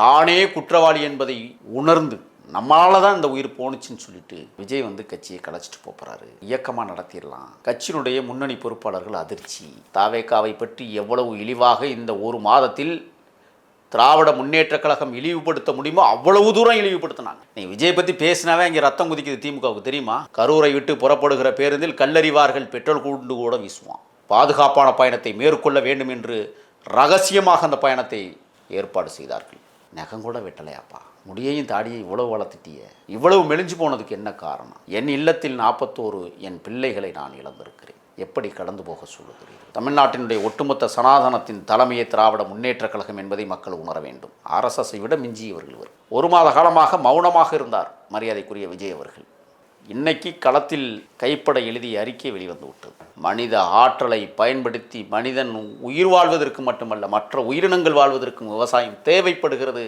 தானே குற்றவாளி என்பதை உணர்ந்து நம்மளால தான் இந்த உயிர் போணுச்சுன்னு சொல்லிட்டு விஜய் வந்து கட்சியை கலைச்சிட்டு போறாரு. இயக்கமாக நடத்திடலாம். கட்சியினுடைய முன்னணி பொறுப்பாளர்கள் அதிர்ச்சி. தாவேக்காவை பற்றி எவ்வளவு இழிவாக இந்த ஒரு மாதத்தில் திராவிட முன்னேற்ற கழகம் இழிவுபடுத்த முடியுமோ அவ்வளவு தூரம் இழிவுபடுத்தினாங்க. நீ விஜய் பற்றி பேசினாவே இங்கே ரத்தம் குதிக்குது திமுகவுக்கு தெரியுமா? கரூரை விட்டு புறப்படுகிற பேருந்தில் கல்லறிவார்கள் பெட்ரோல் கூண்டு கூட வீசுவான். பாதுகாப்பான பயணத்தை மேற்கொள்ள வேண்டும் என்று ரகசியமாக அந்த பயணத்தை ஏற்பாடு செய்தார்கள். நகம் கூட வெட்டலையாப்பா முடியையும் தாடியை இவ்வளவு வளர்த்துட்டிய. இவ்வளவு மெலிஞ்சு போனதுக்கு என்ன காரணம்? என் இல்லத்தில் நாற்பத்தோரு என் பிள்ளைகளை நான் இழந்திருக்கிறேன். எப்படி கடந்து போக சொல்லுகிறீர்கள்? தமிழ்நாட்டினுடைய ஒட்டுமொத்த சனாதனத்தின் தலைமையை திராவிட முன்னேற்ற கழகம் என்பதை மக்கள் உணர வேண்டும். ஆர்எஸ்எஸ்ஸை விட மிஞ்சியவர்கள் வரும் ஒரு மாத காலமாக மௌனமாக இருந்தார் மரியாதைக்குரிய விஜய் அவர்கள். இன்னைக்கு களத்தில் கைப்பட எழுதிய அறிக்கை வெளிவந்து விட்டது மனித ஆற்றலை பயன்படுத்தி மனிதன் உயிர் வாழ்வதற்கு மட்டுமல்ல மற்ற உயிரினங்கள் வாழ்வதற்கும் விவசாயம் தேவைப்படுகிறது.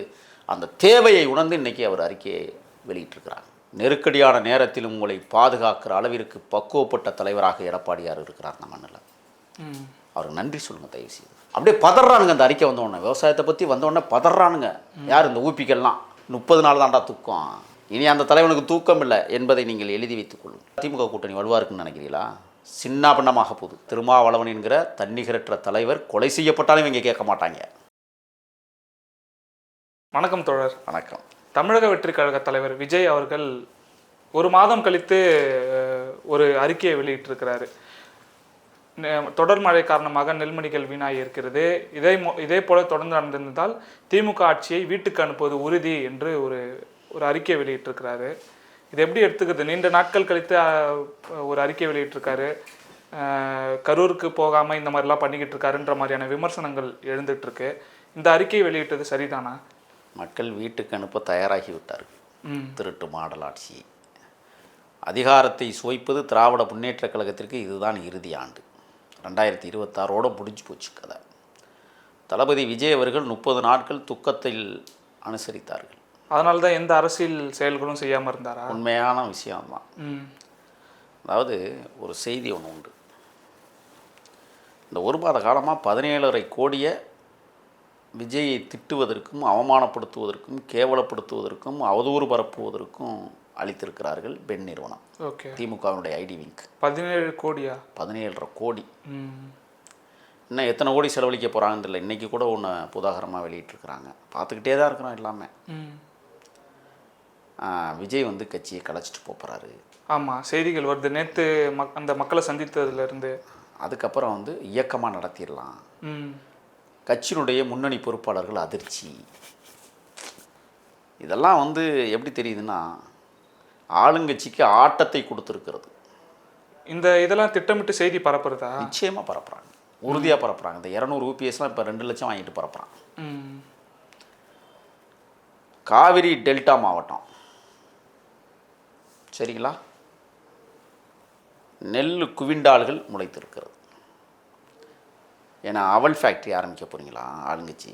அந்த தேவையை உணர்ந்து இன்னைக்கு அவர் அறிக்கையை வெளியிட்டிருக்கிறார். நெருக்கடியான நேரத்தில் உங்களை பாதுகாக்கிற அளவிற்கு பக்குவப்பட்ட தலைவராக எடப்பாடியார் இருக்கிறார் நம்ம மண்ணில் அவருக்கு நன்றி சொல்லுங்க தயவு செய்து. அப்படியே பதறானுங்க அந்த அறிக்கை வந்த உடனே. விவசாயத்தை பற்றி வந்த உடனே பதறானுங்க. யார் இந்த ஊப்பிக்கெல்லாம் முப்பது நாள் தான்டா தூக்கம். இனி அந்த தலைவனுக்கு தூக்கம் இல்லை என்பதை நீங்கள் எழுதி வைத்துக் கொள்ளுங்கள். திமுக கூட்டணி வலுவா இருக்குன்னு நினைக்கிறீங்களா? சின்னாபின்னமாக போகுது. திருமாவளவன் என்கிற தன்னிகரற்ற தலைவர் கொலை செய்யப்பட்டாலும் இவங்க கேட்க மாட்டாங்க. வணக்கம் தோழர். வணக்கம். தமிழக வெற்றி கழக தலைவர் விஜய் அவர்கள் ஒரு மாதம் கழித்து ஒரு அறிக்கையை வெளியிட்டிருக்கிறாரு. தொடர் மழை காரணமாக நெல்மணிகள் வீணாகி இருக்கிறது. இதே மோ- இதே போல தொடர்ந்து நடந்திருந்தால் திமுக ஆட்சியை வீட்டுக்கு அனுப்புவது உறுதி என்று ஒரு ஒரு அறிக்கை வெளியிட்டிருக்கிறாரு. இது எப்படி எடுத்துக்கிறது? நீண்ட நாட்கள் கழித்து ஒரு அறிக்கை வெளியிட்டிருக்காரு. கரூருக்கு போகாம இந்த மாதிரிலாம் பண்ணிக்கிட்டு இருக்காருன்ற மாதிரியான விமர்சனங்கள் எழுந்துட்டு இருக்கு இந்த அறிக்கையை வெளியிட்டது சரிதானா? மக்கள் வீட்டுக்கு அனுப்ப தயாராகி விட்டார்கள் ம். திருட்டு மாடல் ஆட்சி. அதிகாரத்தை சுவைப்பது திராவிட முன்னேற்ற கழகத்திற்கு இதுதான் இறுதி ஆண்டு. ரெண்டாயிரத்தி இருபத்தாறோட முடிஞ்சு போச்சு கதை. தளபதி விஜய் அவர்கள் முப்பது நாட்கள் துக்கத்தில் அனுசரித்தார்கள். அதனால தான் எந்த அரசியல் செயல்களும் செய்யாம இருந்தாரா? உண்மையான விஷயம்தான். அதாவது ஒரு செய்தி ஒன்று உண்டு. இந்த ஒரு மாத காலமாக பதினேழரை கோடியை விஜயை திட்டுவதற்கும் அவமானப்படுத்துவதற்கும் கேவலப்படுத்துவதற்கும் அவதூறு பரப்புவதற்கும் அளித்திருக்கிறார்கள் பெண் நிறுவனம். ஓகே. திமுகவினுடைய ஐடி விங்க். பதினேழு கோடியா? பதினேழரை கோடி. இன்னும் எத்தனை கோடி செலவழிக்க போகிறாங்கன்னு தெரியல. இன்றைக்கி கூட ஒன்று புதாகரமாக வெளியிட்டிருக்கிறாங்க. பார்த்துக்கிட்டே தான் இருக்கிறோம் எல்லாமே. விஜய் வந்து கட்சியை கலைச்சிட்டு போகிறாரு ஆமா செய்திகள் வருது. நேத்து மக் அந்த மக்களை சந்தித்ததுல இருந்து அதுக்கப்புறம் வந்து இயக்கமாக நடத்திடலாம். கட்சியினுடைய முன்னணி பொறுப்பாளர்கள் அதிர்ச்சி. இதெல்லாம் வந்து எப்படி தெரியுதுன்னா ஆளுங்கட்சிக்கு ஆட்டத்தை கொடுத்துருக்கிறது. இந்த இதெல்லாம் திட்டமிட்டு செய்தி பரப்புறதா? நிச்சயமாக பரப்புகிறாங்க உறுதியாக பரப்புகிறாங்க இந்த இரநூறு ஊபிஎஸ்லாம் இப்போ ரெண்டு லட்சம் வாங்கிட்டு பரப்புகிறாங்க ம். காவிரி டெல்டா மாவட்டம். சரிங்களா? நெல் குவிண்டால்கள் முளைத்திருக்கிறது. ஏன்னா அவல் ஃபேக்ட்ரி ஆரம்பிக்க போகிறீங்களா ஆளுங்கச்சி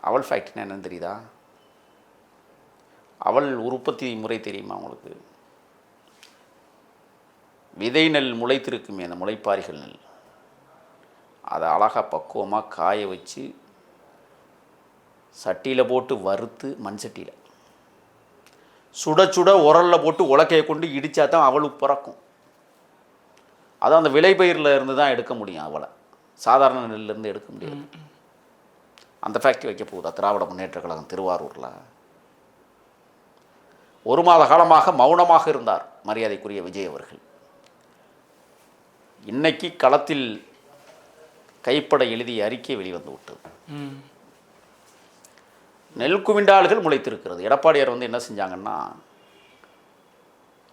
அவல் ஃபேக்ட்ரினா என்னன்னு தெரியுதா? அவல் உற்பத்தி முறை தெரியுமா உங்களுக்கு? விதை நெல் முளைத்திருக்குமே அந்த முளைப்பாரிகள் நெல். அதை அழகாக பக்குவமாக காய வச்சு சட்டியில் போட்டு வறுத்து மண் சட்டியில். சுட சுட உரலில் போட்டு உலக்கையை கொண்டு இடித்தா தான் அவளுக்கு பிறக்கும். அது அந்த விளைபயிரில் இருந்து தான் எடுக்க முடியும் அவளை. சாதாரண நெல்லிருந்து எடுக்க முடியாது. அந்த ஃபேக்ட்ரி வைக்க போகுதா? திராவிட முன்னேற்ற கழகம் திருவாரூரில். ஒரு மாத காலமாக மௌனமாக இருந்தார் மரியாதைக்குரிய விஜய் அவர்கள். இன்னைக்கு களத்தில் கைப்பட எழுதிய அறிக்கை வெளிவந்து விட்டது. நெல் குவிண்டால்கள் முளைத்திருக்கிறது. எடப்பாடியார் வந்து என்ன செஞ்சாங்கன்னா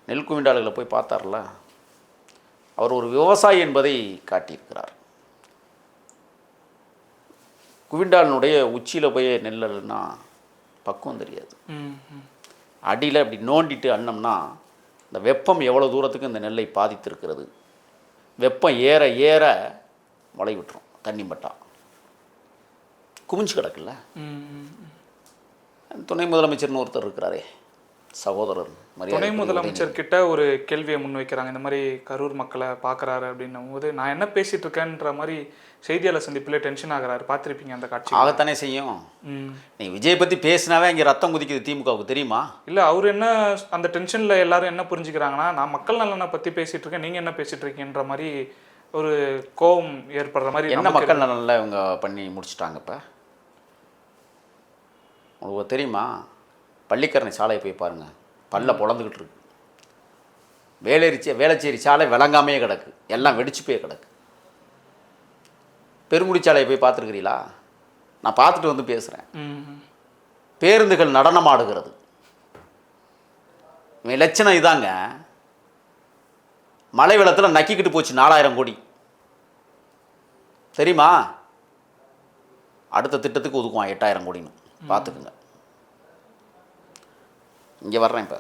நெல் குவிண்டால்களை போய் பார்த்தார்ல அவர் ஒரு விவசாயி என்பதை காட்டியிருக்கிறார். குவிண்டாலினுடைய உச்சியில் போய் நெல்லுன்னா பக்குவம் தெரியாது. அடியில் இப்படி நோண்டிட்டு அண்ணோம்னா இந்த வெப்பம் எவ்வளோ தூரத்துக்கு இந்த நெல்லை பாதித்திருக்கிறது? வெப்பம் ஏற ஏற முளை விட்டுரும் தண்ணி பட்டா. குமிஞ்சு கிடக்குல்ல? துணை முதலமைச்சர்னு ஒருத்தர் இருக்கிறாரே சகோதரர் துணை முதலமைச்சர் கிட்ட ஒரு கேள்வியை முன்வைக்கிறாங்க. இந்த மாதிரி கரூர் மக்களை பார்க்கறாரு அப்படின்னும் போது நான் என்ன பேசிட்டு இருக்கேன்ற மாதிரி செய்தியாளர் சந்திப்பில் டென்ஷன் ஆகுறாரு. பார்த்திருப்பீங்க அந்த காட்சி. ஆகத்தானே செய்யும். நீ விஜய் பற்றி பேசினாவே இங்கே ரத்தம் குதிக்குது திமுகவுக்கு தெரியுமா? இல்ல அவர் என்ன அந்த டென்ஷன்ல எல்லாரும் என்ன புரிஞ்சுக்கிறாங்கன்னா நான் மக்கள் நலனை பத்தி பேசிட்டு இருக்கேன் நீங்க என்ன பேசிட்டு இருக்கீங்கன்ற மாதிரி ஒரு கோபம் ஏற்படுற மாதிரி என்ன மக்கள் நலனில் இவங்க பண்ணி முடிச்சிட்டாங்க இப்போ? உங்களுக்கு தெரியுமா? பள்ளிக்கரணை சாலையை போய் பாருங்கள் பல்ல பொழந்துக்கிட்டு இருக்கு வேலேரிச்சி வேளச்சேரி சாலை விளங்காமையே கிடக்கு. எல்லாம் வெடிச்சு போய் கிடக்கு. பெருங்குடி சாலையை போய் பார்த்துருக்கிறீங்களா நான் பார்த்துட்டு வந்து பேசுகிறேன் பேருந்துகள் நடனமாடுகிறது. இவன் லட்சணம் இதாங்க. மழை வெள்ளத்தில் நக்கிக்கிட்டு போச்சு நாலாயிரம் கோடி. தெரியுமா? அடுத்த திட்டத்துக்கு ஒதுக்குவான் எட்டாயிரம் கோடின்னு. பார்த்துக்குங்க. இங்கே வர்றேன் இப்போ.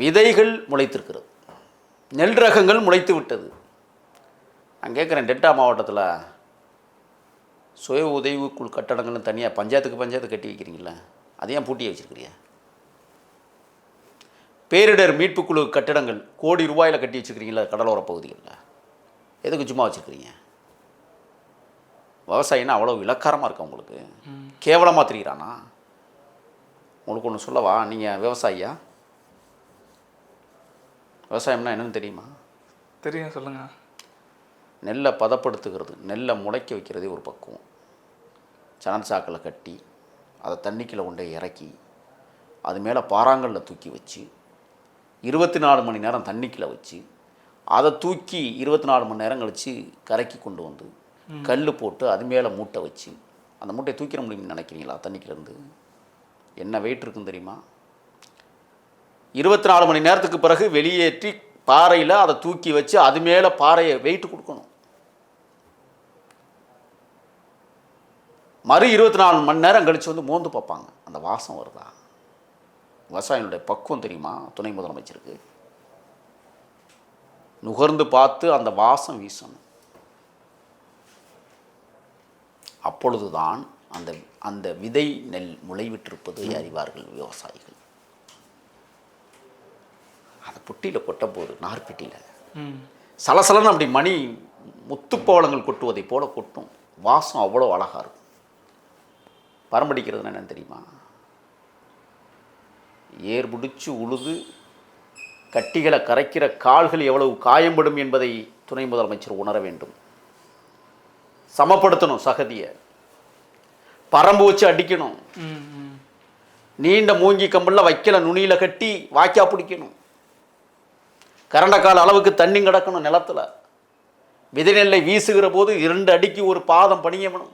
விதைகள் முளைத்திருக்கிறது. நெல் ரகங்கள் முளைத்து விட்டது. நான் கேட்குறேன் டெல்டா மாவட்டத்தில் சுய உதவிக்குழு கட்டடங்கள்னு தனியாக பஞ்சாயத்துக்கு பஞ்சாயத்து கட்டி வைக்கிறீங்களா அதையும் பூட்டி வச்சிருக்கிறீங்க? பேரிடர் மீட்புக்குழு கட்டடங்கள் கோடி ரூபாயில் கட்டி வச்சுருக்கிறீங்களா கடலோர பகுதிகளில்? எதுக்கு சும்மா வச்சுருக்கிறீங்க? விவசாயின்னா அவ்வளோ இலக்காரமாக இருக்கா உங்களுக்கு? கேவலமாக தெரிகிறானா உங்களுக்கு ஒன்று சொல்லவா? நீங்கள் விவசாயியா? விவசாயம்னா என்னன்னு தெரியுமா? தெரியும் சொல்லுங்க. நெல்லை பதப்படுத்துகிறது நெல்லை முளைக்க வைக்கிறதே ஒரு பக்குவம். சணல் சாக்கில் கட்டி அதை தண்ணிக்குள்ள கொண்டே இறக்கி அது மேலே பாறாங்கல்ல தூக்கி வச்சு இருபத்தி நாலு மணி நேரம் தண்ணிக்குள்ள வச்சு அதை தூக்கி இருபத்தி நாலு மணி நேரம் கழித்து கரைக்கி கொண்டு வந்து கல் போட்டு அது மேலே மூட்டை வச்சு அந்த மூட்டையை தூக்கிட முடியும்னு நினைக்கிறீங்களா? தண்ணிக்கிலேருந்து. என்ன வெயிட் இருக்குன்னு தெரியுமா? இருபத்தி நாலு மணி நேரத்துக்கு பிறகு வெளியேற்றி பாறையில் அதை தூக்கி வச்சு அது மேலே பாறையை வெயிட் கொடுக்கணும். மறு இருபத்தி நாலு மணி நேரம் கழித்து வந்து மோந்து பார்ப்பாங்க. அந்த வாசம் வருதா? விவசாயினுடைய பக்குவம் தெரியுமா? துணை முதலமைச்சருக்கு. நுகர்ந்து பார்த்து அந்த வாசம் வீசணும். அப்பொழுதுதான் அந்த அந்த விதை நெல் முளைவிட்டிருப்பதை அறிவார்கள் விவசாயிகள். அதை புட்டியில் கொட்ட போகுது நார்பெட்டியில் சலசலன்னு அப்படி மணி முத்துப்பவளங்கள் கொட்டுவதை போல கொட்டும். வாசம் அவ்வளோ அழகாக இருக்கும். பரம்படிக்கிறதுனா என்னன்னு தெரியுமா? ஏர் பிடிச்சு உழுது கட்டிகளை கரைக்கிற கால்கள் எவ்வளவு காயம்படும் என்பதை துணை முதலமைச்சர் உணர வேண்டும். சமப்படுத்தணும் சகதியை. பரம்பு வச்சு அடிக்கணும். நீண்ட மூங்கி கம்புல வைக்கல நுனியில் கட்டி வாய்க்கா பிடிக்கணும். கரண்டக்கால் அளவுக்கு தண்ணி கிடக்கணும் நிலத்துல. விதை நெல்லை வீசுகிற போது இரண்டு அடிக்கு ஒரு பாதம் பணியவனும்.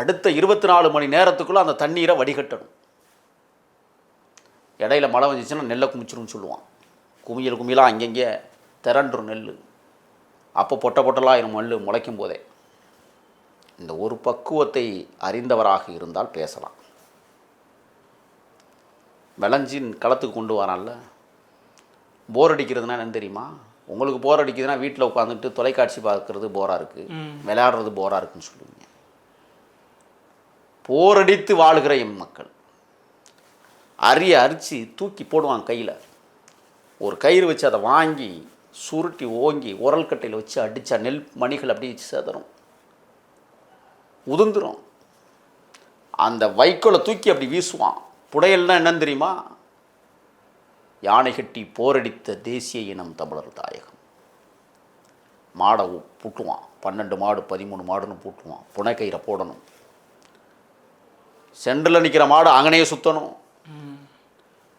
அடுத்த இருபத்தி நாலு மணி நேரத்துக்குள்ளே அந்த தண்ணீரை வடிகட்டணும். இடையில மழை வந்துச்சுன்னா நெல்லை குமிச்சிரும்னு சொல்லுவான். குமியல் குமியலாக அங்கங்கே திரண்டுரும் நெல் அப்போ பொட்ட பொட்டலாயிரம் நெல் முளைக்கும் போதே இந்த ஒரு பக்குவத்தை அறிந்தவராக இருந்தால் பேசலாம். விளைஞ்சின் களத்துக்கு கொண்டு வரான்ல. போர் அடிக்கிறதுனா என்னன்னு தெரியுமா? உங்களுக்கு போர் அடிக்குதுன்னா வீட்டில் உட்காந்துட்டு தொலைக்காட்சி பார்க்கறது போராக இருக்குது. விளையாடுறது போராக இருக்குன்னு சொல்லுவீங்க. போரடித்து வாழுகிற எம் மக்கள். அரிய அரிச்சு தூக்கி போடுவான் கையில். ஒரு கயிறு வச்சு அதை வாங்கி சுருட்டி ஓங்கி உரல் கட்டையில் வச்சு அடித்தா நெல் மணிகள் அப்படியே சேதறும். உதிர்ந்துரும். அந்த வைக்கோலை தூக்கி அப்படி வீசுவான். புடையல்னா என்னன்னு தெரியுமா? யானை கட்டி போரடித்த தேசிய இனம் தமிழர் தாயகம். மாடை பூட்டுவான். பன்னெண்டு மாடு பதிமூணு மாடுன்னு பூட்டுவான். புனைக்கயிறை போடணும். சென்டரில் நிற்கிற மாடு அங்கனையே சுற்றணும்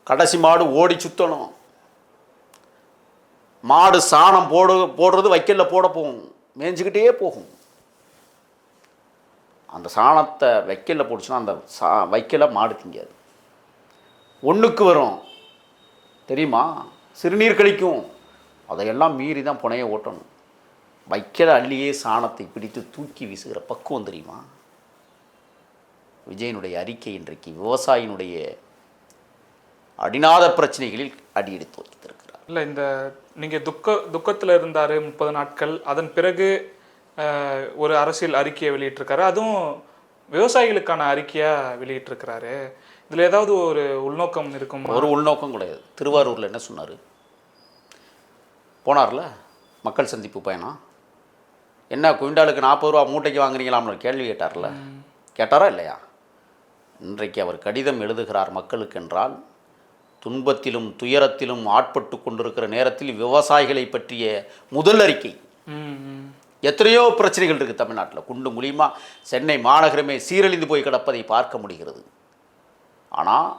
கடைசி மாடு ஓடி சுற்றணும் மாடு சாணம் போடு போடுறது வைக்கல்ல போட போகும். மேய்ஞ்சிக்கிட்டே போகும். அந்த சாணத்தை வைக்கலில் போட்டுச்சுன்னா அந்த சா வைக்கல மாடு திங்காது. ஒன்றுக்கு வரும். தெரியுமா? சிறுநீர் கழிக்கும். அதையெல்லாம் மீறி தான் புனைய ஓட்டணும். வைக்கல அள்ளியே சாணத்தை பிடித்து தூக்கி வீசுகிற பக்குவம் தெரியுமா? விஜயனுடைய அறிக்கை இன்றைக்கு விவசாயினுடைய அடிநாத பிரச்சனைகளில் அடியெடுத்து வைத்திருக்கு இல்லை இந்த நீங்கள் துக்க துக்கத்தில் இருந்தார் முப்பது நாட்கள் அதன் பிறகு ஒரு அரசியல் அறிக்கையை வெளியிட்டிருக்காரு. அதுவும் விவசாயிகளுக்கான அறிக்கையா வெளியிட்டிருக்கிறாரு. இதுல ஏதாவது ஒரு உள்நோக்கம் இருக்குமா? ஒரு உள்நோக்கம் கிடையாது. திருவாரூரில் என்ன சொன்னார்? போனார்ல? மக்கள் சந்திப்பு பயணம். என்ன குவிண்டாலுக்கு நாற்பது ரூபா மூட்டைக்கு வாங்குறீங்களாம்னு கேள்வி கேட்டார்ல. கேட்டாரா இல்லையா? இன்றைக்கு அவர் கடிதம் எழுதுகிறார் மக்களுக்கு என்றால் துன்பத்திலும் துயரத்திலும் ஆட்பட்டு கொண்டிருக்கிற நேரத்தில் விவசாயிகளை பற்றிய முதல் அறிக்கை. எத்தனையோ பிரச்சனைகள் இருக்குது தமிழ்நாட்டில். குண்டு மூலியமா சென்னை மாநகரமே சீரழிந்து போய் கிடப்பதை பார்க்க முடிகிறது. ஆனால்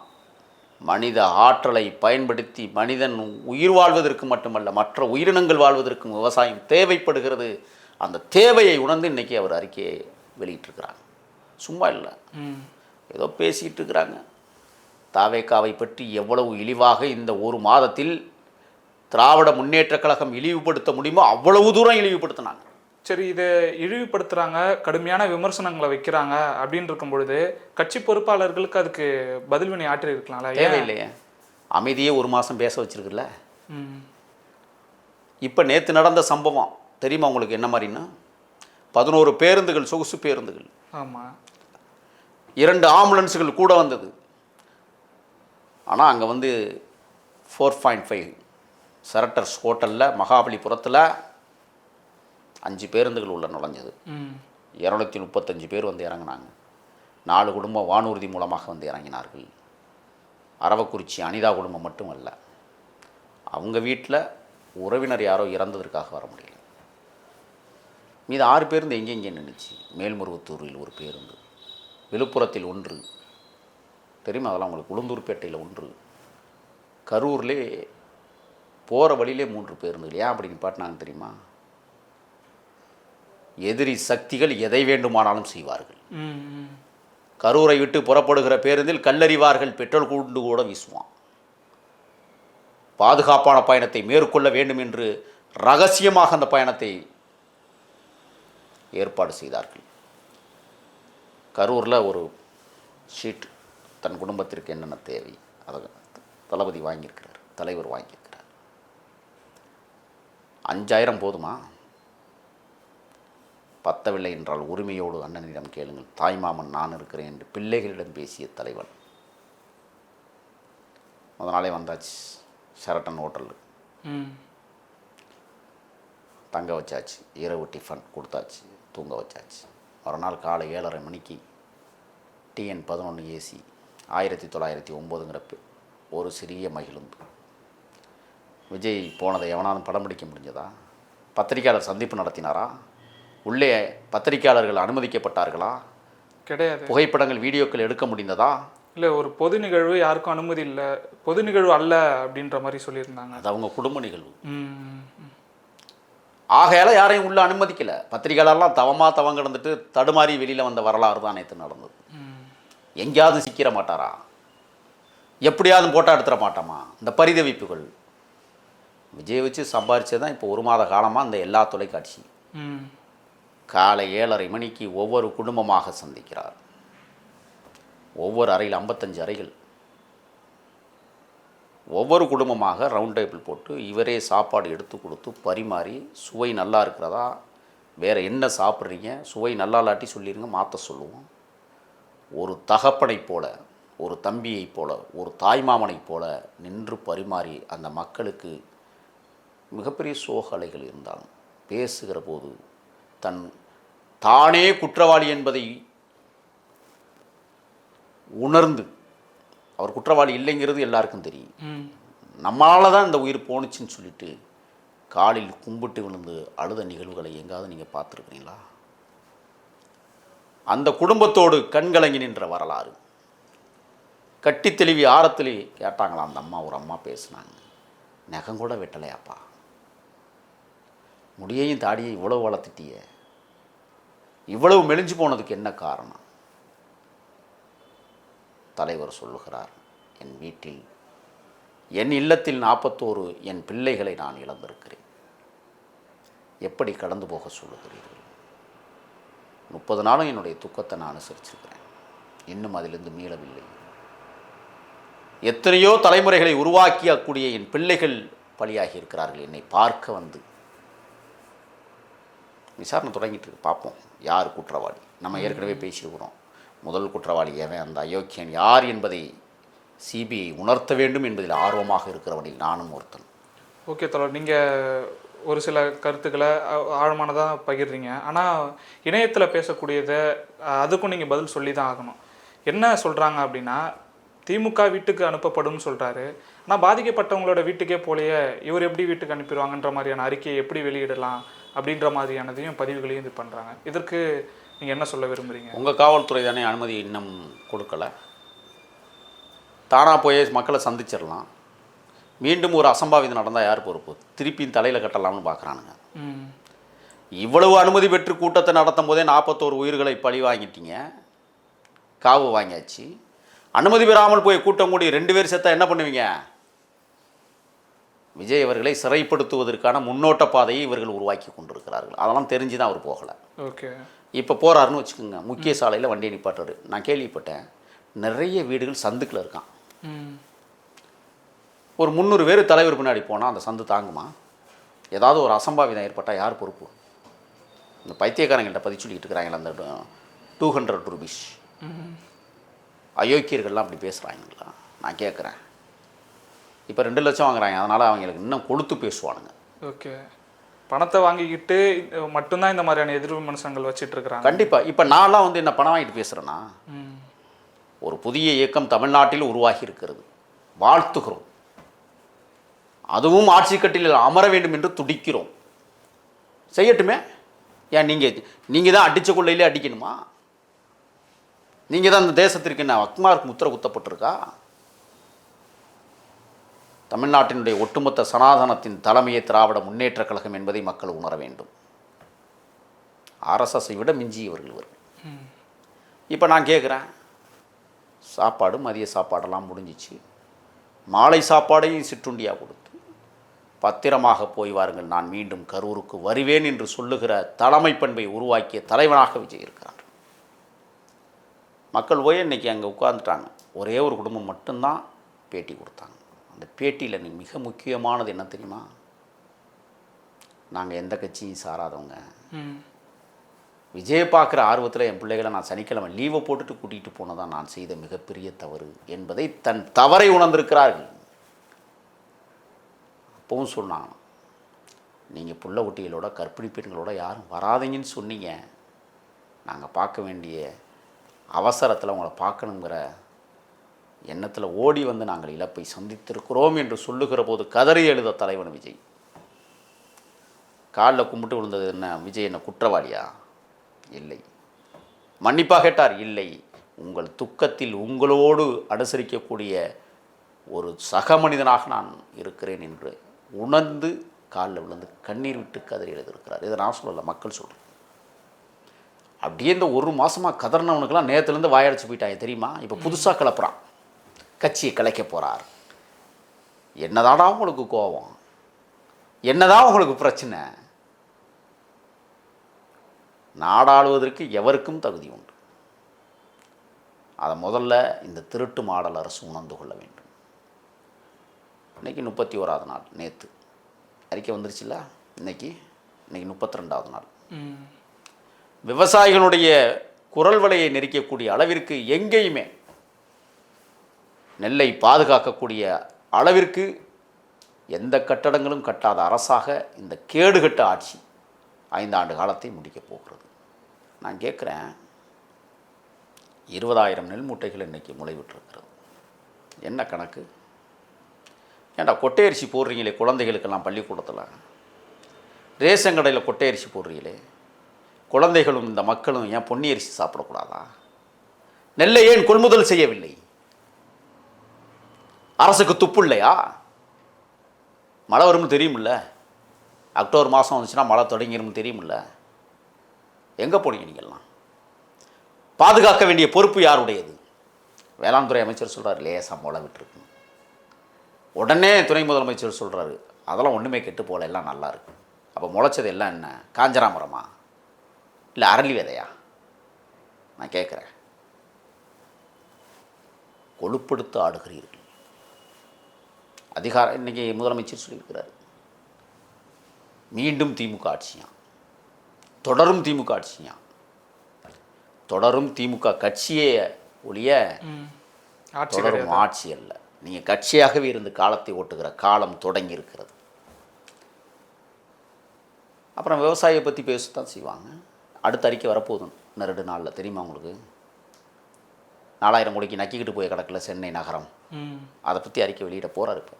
மனித ஆற்றலை பயன்படுத்தி மனிதன் உயிர் வாழ்வதற்கு மட்டுமல்ல மற்ற உயிரினங்கள் வாழ்வதற்கும் விவசாயம் தேவைப்படுகிறது. அந்த தேவையை உணர்ந்து இன்னைக்கு அவர் அறிக்கையை வெளியிட்டிருக்கிறாங்க. சும்மா இல்லை. ஏதோ பேசிகிட்டு இருக்கிறாங்க. தாவேக்காவை பற்றி எவ்வளவு இழிவாக இந்த ஒரு மாதத்தில் திராவிட முன்னேற்றக் கழகம் இழிவுபடுத்த முடியுமோ அவ்வளவு தூரம் இழிவுபடுத்தினாங்க. சரி இதை இழிவுபடுத்துறாங்க கடுமையான விமர்சனங்களை வைக்கிறாங்க அப்படின்னு இருக்கும் பொழுது கட்சி பொறுப்பாளர்களுக்கு அதுக்கு பதில்வினை ஆற்றி இருக்கலாம்ல தேவையில்லையே. அமைதியே ஒரு மாதம் பேச வச்சிருக்குல்ல. இப்போ நேற்று நடந்த சம்பவம் தெரியுமா உங்களுக்கு என்ன மாதிரின்னா? பதினோரு பேருந்துகள் சொகுசு பேருந்துகள். ஆமா. இரண்டு ஆம்புலன்ஸுகள் கூட வந்தது. ஆனால் அங்கே வந்து ஃபோர் பாயிண்ட் ஃபைவ் செரட்டர்ஸ் ஹோட்டலில் மகாபலிபுரத்தில் அஞ்சு பேருந்துகள் உள்ள நுழைஞ்சது. இரநூத்தி முப்பத்தஞ்சு பேர் வந்து இறங்குனாங்க. நாலு குடும்பம் வானூர்தி மூலமாக வந்து இறங்கினார்கள். அரவக்குறிச்சி அனிதா குடும்பம் மட்டும் அல்ல அவங்க வீட்டில் உறவினர் யாரோ இறந்ததற்காக வர முடியல. மீது ஆறு பேருந்து எங்கெங்கே நின்றுச்சு மேல்மருவத்தூரில் ஒரு பேருந்து விழுப்புரத்தில் ஒன்று தெரியுமா? அதெல்லாம் உங்களுக்கு உளுந்தூர்பேட்டையில் ஒன்று. கரூர்லே போகிற வழியிலே மூன்று பேருந்துகள் ஏன் அப்படி நிப்பாட்டினாங்க தெரியுமா? எதிரி சக்திகள் எதை வேண்டுமானாலும் செய்வார்கள். கரூரை விட்டு புறப்படுகிற பேருந்தில் கல்லறிவார்கள். பெட்ரோல் குண்டு கூட வீசுவான். பாதுகாப்பான பயணத்தை மேற்கொள்ள வேண்டும் என்று ரகசியமாக அந்த பயணத்தை ஏற்பாடு செய்தார்கள். கரூரில் ஒரு ஷீட் தன் குடும்பத்திற்கு என்னென்ன தேவை? அதை தளபதி வாங்கியிருக்கிறார் தலைவர் வாங்கியிருக்கிறார். அஞ்சாயிரம் போதுமா? பத்தவில்லை என்றால் உரிமையோடு அண்ணனிடம் கேளுங்கள். தாய்மாமன் நான் இருக்கிறேன் என்று பிள்ளைகளிடம் பேசிய தலைவன். முத நாளே வந்தாச்சு ஷெரட்டன் ஹோட்டலில் ம். தங்க வச்சாச்சு இரவு டிஃபன் கொடுத்தாச்சு தூங்க வச்சாச்சு. மறுநாள் காலை ஏழரை மணிக்கு டிஎன் பதினொன்று ஏசி ஆயிரத்தி தொள்ளாயிரத்தி ஒம்போதுங்கிற ஒரு சிறிய மகிழுந்து. விஜய் போனதை எவனாலும் படம் பிடிக்க முடிஞ்சதா? பத்திரிக்கையாளர் சந்திப்பு நடத்தினாரா? உள்ளே பத்திரிக்கையாளர்கள் அனுமதிக்கப்பட்டார்களா? கிடையாது. புகைப்படங்கள் வீடியோக்கள் எடுக்க முடிந்ததா? இல்ல ஒரு பொது நிகழ்வு யாருக்கும் அனுமதி இல்ல. பொது நிகழ்வு அல்ல அப்படின்ற மாதிரி சொல்லியிருந்தாங்க. அது அவங்க குடும்ப நிகழ்வு. ஆகையால யாரையும் உள்ள அனுமதிக்கல. பத்திரிகையாளர்லாம் தவமா தவம் கிடந்துட்டு தடுமாறி வெளியில் வந்த வரலாறு தான் நேற்று நடந்தது. எங்கேயாவது சிக்கிற மாட்டாரா? எப்படியாவது போட்டோ எடுத்துட மாட்டாமா? இந்த பரிதவிப்புகள். விஜய் வச்சு சம்பாரிச்சது தான் இப்போ ஒரு மாத காலமாக இந்த எல்லா தொலைக்காட்சி. காலை ஏழரை மணிக்கு ஒவ்வொரு குடும்பமாக சந்திக்கிறார். ஒவ்வொரு அறையில் ஐம்பத்தஞ்சு அறைகள். ஒவ்வொரு குடும்பமாக ரவுண்ட் டேபிள் போட்டு இவரே சாப்பாடு எடுத்து கொடுத்து பரிமாறி சுவை நல்லா இருக்கிறதா? வேறு என்ன சாப்பிட்றீங்க? சுவை நல்லா இல்லாட்டி சொல்லிடுங்க மாற்ற சொல்லுவோம். ஒரு தகப்பனைப் போல ஒரு தம்பியைப் போல ஒரு தாய்மாமனைப் போல நின்று பரிமாறி அந்த மக்களுக்கு மிகப்பெரிய சோக அலைகள் இருந்தாலும் பேசுகிற போது தன் தானே குற்றவாளி என்பதை உணர்ந்து அவர் குற்றவாளி இல்லைங்கிறது எல்லாருக்கும் தெரியும். நம்மளால தான் இந்த உயிர் போணுச்சுன்னு சொல்லிட்டு காலில் கும்பிட்டு விழுந்து அழுத நிகழ்வுகளை எங்காவது நீங்கள் பார்த்துருக்கிறீங்களா அந்த குடும்பத்தோடு கண்கலங்கி நின்ற வரலாறு. கட்டி தெளிவி ஆரத்தில் கேட்டாங்களாம் அந்த அம்மா ஒரு அம்மா பேசுனாங்க. நகம் கூட வெட்டலையாப்பா. முடியையும் தாடியை இவ்வளவு வளர்த்துட்டிய. இவ்வளவு மெலிஞ்சு போனதுக்கு என்ன காரணம்? தலைவர் சொல்லுகிறார் என் வீட்டில் என் இல்லத்தில் நாற்பத்தோரு என் பிள்ளைகளை நான் இழந்திருக்கிறேன். எப்படி கடந்து போக சொல்லுகிறீர்கள்? முப்பது நாளும் என்னுடைய துக்கத்தை நான் அனுசரிச்சிருக்கிறேன். இன்னும் அதிலிருந்து மீளவில்லை. எத்தனையோ தலைமுறைகளை உருவாக்கியக்கூடிய என் பிள்ளைகள் பலியாகி இருக்கிறார்கள் என்னை பார்க்க வந்து. விசாரணை தொடங்கிட்டு இருக்கு. பார்ப்போம். யார் குற்றவாளி? நம்ம ஏற்கனவே பேசியிருக்கிறோம். முதல் குற்றவாளி எவன்? அந்த அயோக்கியன் யார் என்பதை சிபிஐ உணர்த்த வேண்டும் என்பதில் ஆர்வமாக இருக்கிறவனில் நானும் ஒருத்தன். ஓகே தலைவர் நீங்கள் ஒரு சில கருத்துக்களை ஆழமானதாக பகிர்றீங்க. ஆனால் இணையத்தில் பேசக்கூடியதை அதுக்கும் நீங்கள் பதில் சொல்லி தான் ஆகணும். என்ன சொல்கிறாங்க அப்படின்னா திமுக வீட்டுக்கு அனுப்பப்படும்னு சொல்கிறாரு ஆனால் பாதிக்கப்பட்டவங்களோட வீட்டுக்கே போலயே இவர் எப்படி வீட்டுக்கு அனுப்பிடுவாங்கன்ற மாதிரியான அறிக்கையை எப்படி வெளியிடலாம் அப்படின்ற மாதிரியானதையும் பதிவுகளையும் இது பண்ணுறாங்க இதற்கு நீங்கள் என்ன சொல்ல விரும்புகிறீங்க உங்கள் காவல்துறை தானே அனுமதி இன்னும் கொடுக்கல. தானாக போய் மக்களை சந்திச்சிடலாம். மீண்டும் ஒரு அசம்பாவிதம் நடந்தால் யார் பொறுப்பு? திருப்பியும் தலையில் கட்டலாம்னு பார்க்குறானுங்க இவ்வளவு அனுமதி பெற்று கூட்டத்தை நடத்தும் போதே நாற்பத்தோரு உயிர்களை பழி வாங்கிட்டீங்க. காவு வாங்கியாச்சு. அனுமதி பெறாமல் போய் கூட்டம் கூடி ரெண்டு பேர் செத்தா என்ன பண்ணுவீங்க? விஜய் அவர்களை சிறைப்படுத்துவதற்கான முன்னோட்ட பாதையை இவர்கள் உருவாக்கி கொண்டிருக்கிறார்கள். அதெல்லாம் தெரிஞ்சு தான் அவர் போகலை. ஓகே. இப்போ போகிறாருன்னு வச்சுக்கோங்க முக்கிய சாலையில் வண்டியை நிப்பாட்டுறாரு. நான் கேள்விப்பட்டேன் நிறைய வீடுகள் சந்துக்குள்ள இருக்கான். ஒரு முந்நூறு பேர் தலைவர் பின்னாடி போனால் அந்த சந்து தாங்குமா? ஏதாவது ஒரு அசம்பாவிதம் ஏற்பட்டால் யார் பொறுப்பு? இந்த பைத்தியக்காரங்கள்ட்ட பதிவு சொல்லிக்கிட்டு இருக்கிறாங்களே அந்த டூ ஹண்ட்ரட் ருபீஸ் அயோக்கியர்கள்லாம் அப்படி பேசுகிறாங்களா நான் கேட்குறேன் இப்போ ரெண்டு லட்சம் வாங்குறாங்க. அதனால் அவங்களுக்கு இன்னும் கொளுத்து பேசுவானுங்க. ஓகே. பணத்தை வாங்கிக்கிட்டு மட்டும்தான் இந்த மாதிரியான எதிர் விமர்சனங்கள் வச்சிட்டு இருக்கிறாங்க. கண்டிப்பாக இப்போ நான்லாம் வந்து என்ன பணம் வாங்கிட்டு பேசுகிறேன்னா ஒரு புதிய இயக்கம் தமிழ்நாட்டில் உருவாகி இருக்கிறது. வாழ்த்துகிறோம். அதுவும் ஆட்சி கட்டிலில் அமர வேண்டும் என்று துடிக்கிறோம். செய்யட்டுமே? ஏன் நீங்கள் நீங்கள் தான் அடித்த கொள்ளையிலே அடிக்கணுமா? நீங்கள் தான் அந்த தேசத்திற்கு என்ன அக்மாருக்கு முத்திர குத்தப்பட்டிருக்கா? தமிழ்நாட்டினுடைய ஒட்டுமொத்த சனாதனத்தின் தலைமையை திராவிட முன்னேற்றக் கழகம் என்பதை மக்கள் உணர வேண்டும். அரசை விட மிஞ்சியவர்கள் வரும் இப்போ நான் கேட்குறேன் சாப்பாடு மதிய சாப்பாடெல்லாம் முடிஞ்சிச்சு. மாலை சாப்பாடையும் சிற்றுண்டியாக கொடுத்து பத்திரமாக போய் வாருங்கள் நான் மீண்டும் கரூருக்கு வருவேன் என்று சொல்லுகிற தலைமை பண்பை உருவாக்கிய தலைவனாக விஜய் இருக்கிறார். மக்கள் போய் இன்னைக்கு அங்கே உட்கார்ந்துட்டாங்க. ஒரே ஒரு குடும்பம் மட்டும்தான் பேட்டி கொடுத்தாங்க. அந்த பேட்டியில் நீ மிக முக்கியமானது என்ன தெரியுமா? நாங்கள் எந்த கட்சியும் சாராதவங்க. விஜயை பார்க்குற ஆர்வத்தில் என் பிள்ளைகளை நான் சனிக்கிழமை லீவை போட்டுட்டு கூட்டிகிட்டு போனதான் நான் செய்த மிகப்பெரிய தவறு என்பதை தன் தவறை உணர்ந்திருக்கிறார்கள். அப்பவும் சொன்னான் நீங்கள் புள்ள குட்டிகளோட கற்பிணி பெண்களோட யாரும் வராதீங்கன்னு சொன்னீங்க. நாங்கள் பார்க்க வேண்டிய அவசரத்தில் உங்களை பார்க்கணுங்கிற எண்ணத்தில் ஓடி வந்து நாங்கள் இழப்பை சந்தித்திருக்கிறோம் என்று சொல்லுகிற போது கதறி எழுத தலைவன் விஜய். காலில் கும்பிட்டு விழுந்தது என்ன? விஜய் என்ன குற்றவாளியா? இல்லை. மன்னிப்பாக கேட்டார் இல்லை. உங்கள் துக்கத்தில் உங்களோடு அனுசரிக்கக்கூடிய ஒரு சக மனிதனாக நான் இருக்கிறேன் என்று. உணர்ந்து காலில் விழுந்து கண்ணீர் விட்டு கதறி எழுதியிருக்கிறார். இதை நான் சொல்லலை மக்கள் சொல்கிறேன் அப்படியே இந்த ஒரு மாதமாக கதறினவனுக்கெல்லாம் நேரத்துலேருந்து வாயடைச்சு போயிட்டாங்க தெரியுமா? இப்போ புதுசாக கிளப்புறான். கட்சியை கலைக்க போகிறார் என்னதாடா உங்களுக்கு கோபம்? என்னதான் உங்களுக்கு பிரச்சனை? நாடாளுவதற்கு எவருக்கும் தகுதி உண்டு. அதை முதல்ல இந்த திருட்டு மாடல் அரசு உணர்ந்து கொள்ள வேண்டும். இன்னைக்கு முப்பத்தி ஓராவது நாள் நேற்று அறிக்கை வந்துருச்சுல்ல? இன்னைக்கு இன்னைக்கு முப்பத்தி ரெண்டாவது நாள். விவசாயிகளுடைய குரல் வலையை நெரிக்கக்கூடிய அளவிற்கு எங்கேயுமே நெல்லை பாதுகாக்கக்கூடிய அளவிற்கு எந்த கட்டடங்களும் கட்டாத அரசாக இந்த கேடுகட்ட ஆட்சி ஐந்தாண்டு காலத்தை முடிக்கப் போகிறது. நான் கேட்குறேன் இருபதாயிரம் நெல் மூட்டைகள் இன்றைக்கி முளைவிட்டிருக்கிறது. என்ன கணக்கு? ஏன்டா கொட்டையரிசி போடுறீங்களே குழந்தைகளுக்கெல்லாம் பள்ளிக்கூடத்தில்? ரேஷன் கடையில் கொட்டையரிசி போடுறீங்களே? குழந்தைகளும் இந்த மக்களும் ஏன் பொன்னி அரிசி சாப்பிடக்கூடாதா? நெல்லை ஏன் கொள்முதல் செய்யவில்லை? அரசுக்கு துப்பு இல்லையா? மழை வரும்னு தெரியுமில்ல? அக்டோபர் மாதம் வந்துச்சுன்னா மழை தொடங்கிரும்னு தெரியுமில்ல? எங்கே போனீங்க நீங்கள்லாம் பாதுகாக்க வேண்டிய பொறுப்பு யாருடையது? வேளாண் துறை அமைச்சர் சொல்கிறார் லேசாக முளை விட்டுருக்கு உடனே துணை முதலமைச்சர் சொல்கிறாரு அதெல்லாம் ஒன்றுமே கெட்டு போகல எல்லாம் நல்லா இருக்கு. அப்போ முளைச்சது எல்லாம் என்ன? காஞ்சராமரமா இல்லை அரளி விதையா? நான் கேட்குறேன் கொழுப்படுத்து ஆடுகிறீர்கள். அதிகாரம் இன்னைக்கு முதலமைச்சர் சொல்லியிருக்கிறார். மீண்டும் திமுக ஆட்சியாம் தொடரும் திமுக ஆட்சியாம் தொடரும் திமுக கட்சியே ஒழிய தொடரும் ஆட்சி அல்ல. நீங்கள் கட்சியாகவே இருந்து காலத்தை ஓட்டுகிற காலம் தொடங்கி இருக்கிறது அப்புறம் விவசாயியை பற்றி பேசத்தான் செய்வாங்க. அடுத்த அறிக்கை வரப்போகுது இன்னும் ரெண்டு நாளில். தெரியுமா உங்களுக்கு? நாலாயிரம் கோடிக்கு நக்கிக்கிட்டு போய் கிடக்கல சென்னை நகரம். ம். அதை பற்றி அறிக்கை வெளியிட போகிறார் இப்போ.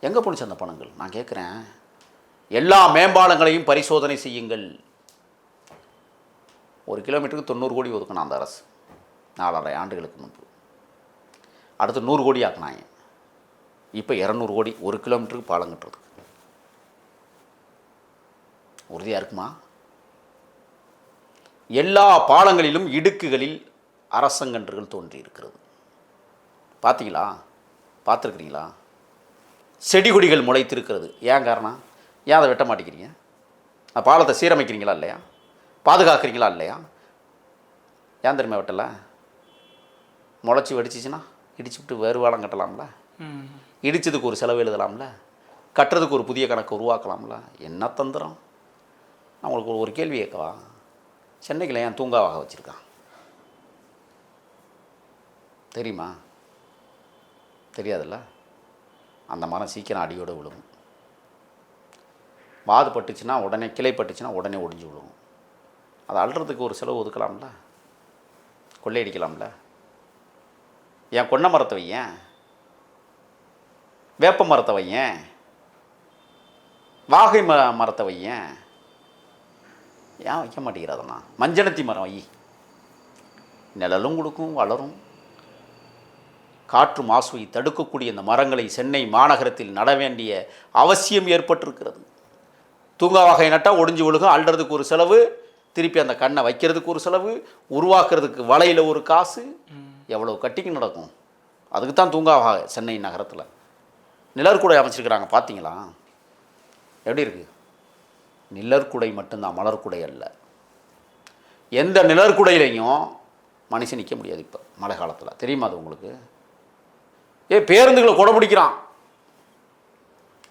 எங்கே போணுச்சு அந்த பணங்கள்? நான் கேட்குறேன் எல்லா மேம்பாலங்களையும் பரிசோதனை செய்யுங்கள். ஒரு கிலோமீட்டருக்கு தொண்ணூறு கோடி ஒதுக்கணும் அந்த அரசு. நாலரை ஆண்டுகளுக்கு முன்பு. அடுத்து நூறு கோடி ஆக்கினாங்க. இப்போ இரநூறு கோடி ஒரு கிலோமீட்டருக்கு பாலம் கட்டுறதுக்கு. உறுதியாக இருக்குமா? எல்லா பாலங்களிலும் இடுக்குகளில் அரசங்கன்றுகள் தோன்றி இருக்கிறது பார்த்தீங்களா பார்த்துருக்குறீங்களா செடி கொடிகள் முளைத்திருக்கிறது. ஏன் காரணம்? ஏன் அதை வெட்ட மாட்டேங்கிறீங்க? பாலத்தை சீரமைக்கிறீங்களா இல்லையா? பாதுகாக்கிறீங்களா இல்லையா? ஏன் தெரியுமா வெட்டல? முளைச்சி வெடிச்சிச்சின்னா? இடிச்சு விட்டு வேறு வாழம் கட்டலாம்ல? ம். இடிச்சதுக்கு ஒரு செலவு எழுதலாம்ல? கட்டுறதுக்கு ஒரு புதிய கணக்கு உருவாக்கலாம்ல? என்ன தந்திரம்? நான் உங்களுக்கு ஒரு- ஒரு கேள்வி கேட்கவா? சென்னைக்குள்ள ஏன் தூங்காவாக வச்சுருக்கான்? தெரியுமா? தெரியாதுல்ல? அந்த மரம் சீக்கிரம் அடியோட விழுகும். வாது பட்டுச்சுன்னா உடனே கிளை பட்டுச்சுன்னா உடனே ஒடிஞ்சு விழுகும். அதை அள்ளுறதுக்கு ஒரு செலவு ஒதுக்கலாம்ல? கொள்ளையடிக்கலாம்ல? என் கொன்னை மரத்தை வையன். வேப்ப மரத்தை வையன். வாகை ம மரத்தை வையன். ஏன் வைக்க மாட்டேங்கிறதண்ணா மஞ்சனத்தி மரம் வை. நிழலும் கொடுக்கும் வளரும். காற்று மாசுவை தடுக்கக்கூடிய இந்த மரங்களை சென்னை மாநகரத்தில் நட வேண்டிய அவசியம் ஏற்பட்டிருக்கிறது. தூங்கா வகை நட்டால் ஒடிஞ்சு விழுகும் அள்ளுறதுக்கு ஒரு செலவு திருப்பி அந்த கண்ணை வைக்கிறதுக்கு ஒரு செலவு உருவாக்குறதுக்கு வலையில் ஒரு காசு. எவ்வளோ கட்டிக்கு நடக்கும்? அதுக்கு தான் தூங்கா சென்னை நகரத்தில். நிழற்குடை அமைச்சிருக்கிறாங்க பார்த்தீங்களா எப்படி இருக்குது நிழற்குடை மட்டும்தான் மலர்குடை அல்ல. எந்த நிழற்குடையிலையும் மனுஷன் நிற்க முடியாது இப்போ மழை காலத்தில். தெரியுமா அது உங்களுக்கு? ஏ பேருந்துகளை கொடை பிடிக்கிறான்.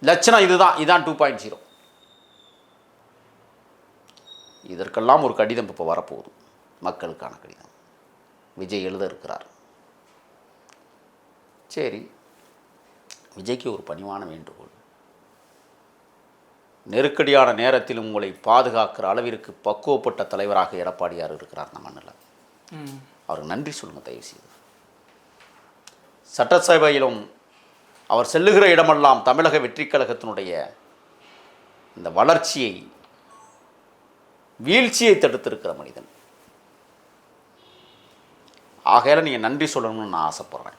லட்சணம் இதுதான் இதுதான் டூ பாயிண்ட் ஜீரோ இதற்கெல்லாம் ஒரு கடிதம் இப்போ வரப்போகுது மக்களுக்கான கடிதம். விஜய் எழுத இருக்கிறார். சரி விஜய்க்கு ஒரு பணிவான வேண்டுகோள். நெருக்கடியான நேரத்தில் உங்களை பாதுகாக்கிற அளவிற்கு பக்குவப்பட்ட தலைவராக எடப்பாடியார் இருக்கிறார் நம்ம மண்ணில் ம். அவருக்கு நன்றி சொல்லுங்க தயவு செய்து சட்டசபையிலும் அவர் செல்லுகிற இடமெல்லாம் தமிழக வெற்றிக் கழகத்தினுடைய இந்த வளர்ச்சியை வீழ்ச்சியை தடுத்திருக்கிற மனிதன். ஆகையால நீங்கள் நன்றி சொல்லணும்னு நான் ஆசைப்பட்றேன்.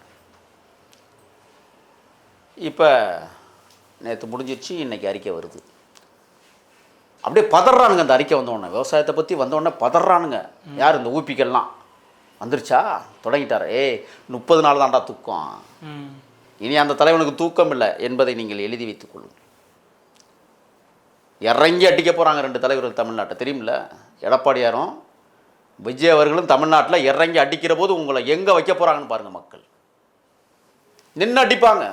இப்போ நேற்று முடிஞ்சிருச்சு இன்னைக்கு அறிக்கை வருது. அப்படியே பதறானுங்க அந்த அறிக்கை வந்தோடனே விவசாயத்தை பற்றி வந்தோடனே பதறானுங்க. யார் இந்த ஊப்பிக்கெல்லாம் வந்துருச்சா? தொடங்கிட்டார்? ஏய் முப்பது நாள் தான்டா தூக்கம். இனி அந்த தலைவனுக்கு தூக்கம் இல்லை என்பதை நீங்கள் எழுதி வைத்துக் கொள்ளுங்கள். இறங்கி அடிக்க போகிறாங்க ரெண்டு தலைவர்கள் தமிழ்நாட்டை. தெரியுமில்ல? எடப்பாடியாரும் விஜய் அவர்களும் தமிழ்நாட்டில் இறங்கி அடிக்கிற போது உங்களை எங்கே வைக்க போகிறாங்கன்னு பாருங்கள் மக்கள். நின்று அடிப்பாங்க.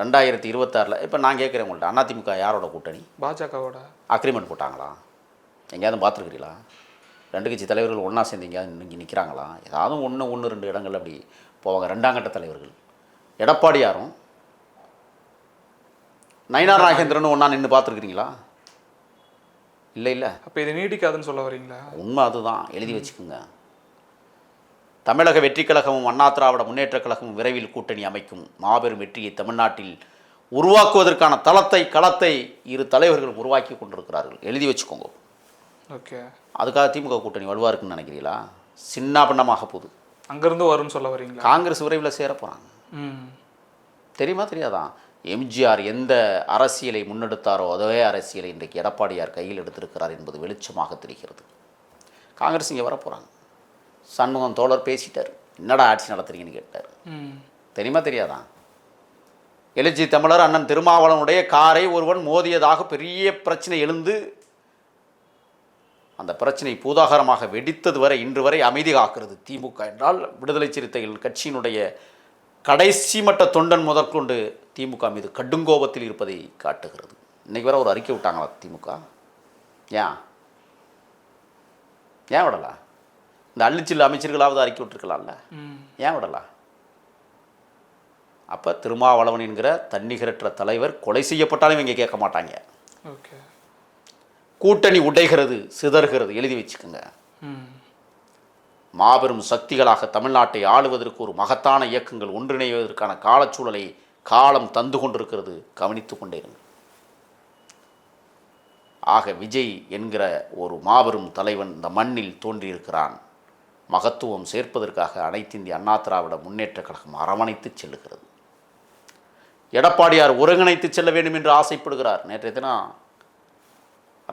ரெண்டாயிரத்தி இருபத்தாறில் இப்போ நான் கேட்குறேன் உங்கள்கிட்ட அதிமுக யாரோட கூட்டணி? பாஜகவோட. அக்ரிமெண்ட் போட்டாங்களா? எங்கேயாவது பார்த்துருக்கிறீங்களா? ரெண்டு கட்சி தலைவர்கள் ஒன்றா சேர்ந்து எங்கேயாவது இங்கே நிற்கிறாங்களா ஏதாவது ஒன்று ஒன்று ரெண்டு இடங்கள் அப்படி போவாங்க. ரெண்டாம் கட்ட தலைவர்கள். எடப்பாடியாரும் நயினார் நாகேந்திரன் ஒன்றா நின்று பார்த்துருக்கிறீங்களா? இல்லை இல்லை. அப்போ இது நீடிக்காதுன்னு சொல்ல வரீங்களா? உண்மை அதுதான். எழுதி வச்சுக்கோங்க. தமிழக வெற்றிக் கழகமும் அண்ணா திராவிட முன்னேற்றக் கழகமும் விரைவில் கூட்டணி அமைக்கும். மாபெரும் வெற்றியை தமிழ்நாட்டில் உருவாக்குவதற்கான தளத்தை களத்தை இரு தலைவர்கள் உருவாக்கி கொண்டிருக்கிறார்கள். எழுதி வச்சுக்கோங்க. ஓகே. அதுக்காக திமுக கூட்டணி வலுவாக இருக்குன்னு நினைக்கிறீங்களா? சின்ன பின்னமாக போகுது. அங்கேருந்து வரும்னு சொல்ல வரீங்களா? காங்கிரஸ் விரைவில் சேர போகிறாங்க தெரியுமா தெரியாதா? எம்ஜிஆர் எந்த அரசியலை முன்னெடுத்தாரோ அதே அரசியலை இன்றைக்கு எடப்பாடியார் கையில் எடுத்திருக்கிறார் என்பது வெளிச்சமாக தெரிகிறது. காங்கிரஸ் இங்கே வரப்போகிறாங்க சண்முகம் தோழர் பேசிட்டார். என்னடா ஆட்சி நடத்துறீங்கன்னு கேட்டார். தெரியுமா தெரியாதா? எழுச்சி தமிழர் அண்ணன் திருமாவளவனுடைய காரை ஒருவன் மோதியதாக பெரிய பிரச்சனை எழுந்து அந்த பிரச்சனை பூதாகரமாக வெடித்தது வரை இன்று வரை அமைதி காக்கிறது திமுக என்றால் விடுதலை சிறுத்தைகள் கட்சியினுடைய கடைசி மட்ட தொண்டன் முதற்கொண்டு திமுக மீது கடுங்கோபத்தில் இருப்பதை காட்டுகிறது. இன்னைக்கு வரை ஒரு அறிக்கை விட்டாங்களா திமுக? ஏன் ஏன் விடலாம் இந்த அள்ளிச்சில் அமைச்சர்களாவது அறிக்கை விட்டுருக்கலாம்ல. ஏன் விடலாம் அப்போ திருமாவளவன் என்கிற தன்னிகரற்ற தலைவர் கொலை செய்யப்பட்டாலும் இவங்க கேட்க மாட்டாங்க. கூட்டணி உடைகிறது சிதறுகிறது எழுதி வச்சுக்கோங்க. மாபெரும் சக்திகளாக தமிழ்நாட்டை ஆளுவதற்கு ஒரு மகத்தான இயக்கங்கள் ஒன்றிணைவதற்கான காலச்சூழலை காலம் தந்து கொண்டிருக்கிறது கவனித்து கொண்டே ஆக விஜய் என்கிற ஒரு மாபெரும் தலைவன் இந்த மண்ணில் தோன்றியிருக்கிறான். மகத்துவம் சேர்ப்பதற்காக அனைத்து இந்திய அண்ணா திராவிட முன்னேற்ற கழகம் அரவணைத்து செல்லுகிறது. எடப்பாடியார் ஒருங்கிணைத்து செல்ல வேண்டும் என்று ஆசைப்படுகிறார். நேற்றைய தினம்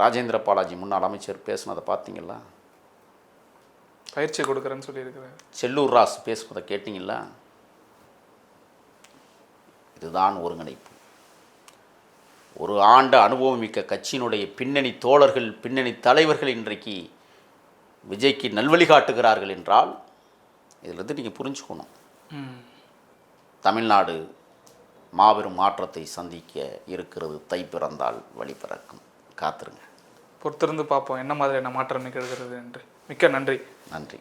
ராஜேந்திர பாலாஜி முன்னாள் அமைச்சர் பேசினதை பார்த்தீங்களா? பயிற்சி கொடுக்குறேன்னு சொல்லியிருக்கிறாரு. செல்லூர் ராஸ் பேசுவதை கேட்டிங்களா? இதுதான் ஒருங்கிணைப்பு. ஒரு ஆண்டு அனுபவமிக்க கட்சியினுடைய பின்னணி தோழர்கள் பின்னணி தலைவர்கள் இன்றைக்கு விஜய்க்கு நல்வழி காட்டுகிறார்கள் என்றால் இதிலிருந்து நீங்கள் புரிஞ்சுக்கணும். தமிழ்நாடு மாபெரும் மாற்றத்தை சந்திக்க இருக்கிறது தை பிறந்தால் வழி பிறக்கும் காத்திருங்க. பொறுத்திருந்து பார்ப்போம். என்ன மாதிரியான மாற்றம் நிகழ்கிறது என்று. மிக்க நன்றி. நன்றி.